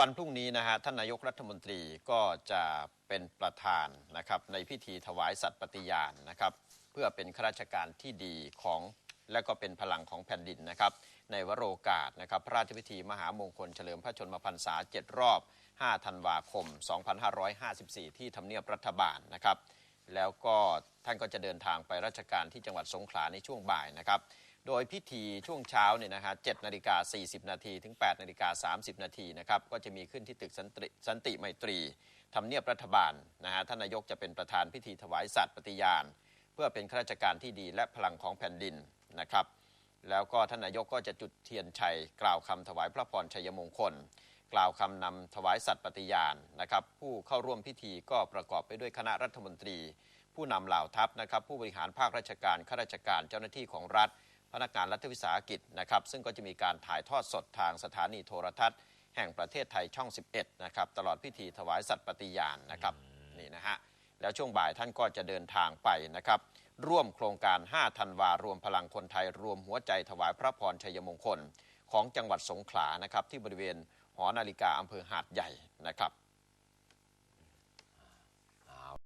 วันพรุ่งนี้นะฮะท่านนายกรัฐมนตรีก็จะเป็นประธานนะครับในพิธีถวายสัตย์ปฏิญาณนะครับเพื่อเป็นข้าราชการที่ดีของและก็เป็นพลังของแผ่นดินนะครับในวโรกาสนะครับพระราชพิธีมหามงคลเฉลิมพระชนมพรรษา7รอบ 5 ธันวาคม 2554 ที่ทำเนียบรัฐบาลนะครับแล้วก็ท่านก็จะเดินทางไปราชการที่จังหวัดสงขลาในช่วงบ่ายนะครับ โดยพิธีช่วงเช้าเนี่ยนะฮะ7นาฬิกา40 นาทีถึง 8นาฬิกา30 นาทีนะครับ ก็จะมีขึ้นที่ตึกสันติสันติไมตรีทำเนียบรัฐบาลนะฮะท่านนายกจะเป็นประธานพิธีถวายสัตย์ปฏิญาณ เพื่อเป็นข้าราชการที่ดีและพลังของแผ่นดินนะครับ แล้วก็ท่านนายกก็จะจุดเทียนชัย กล่าวคำถวายพระพรชัยมงคล กล่าวคำนำถวายสัตย์ปฏิญาณนะครับ ผู้เข้าร่วมพิธีก็ประกอบไปด้วยคณะรัฐมนตรี ผู้นำเหล่าทัพนะครับ ผู้บริหารภาคราชการข้าราชการเจ้าหน้าที่ของรัฐ พนักงานรัฐวิสาหกิจนะครับซึ่งก็จะมีการถ่ายทอดสดทางสถานีโทรทัศน์ แห่งประเทศไทยช่อง 11 นะครับตลอดพิธีถวายสัตย์ปฏิญาณนะครับนี่นะฮะแล้วช่วงบ่ายท่านก็จะเดินทางไปนะครับร่วมโครงการ 5 ธันวารวมพลังคนไทยรวมหัวใจถวายพระพรชัยมงคล ของจังหวัดสงขลานะครับที่บริเวณหอนาฬิกาอำเภอหาดใหญ่นะครับ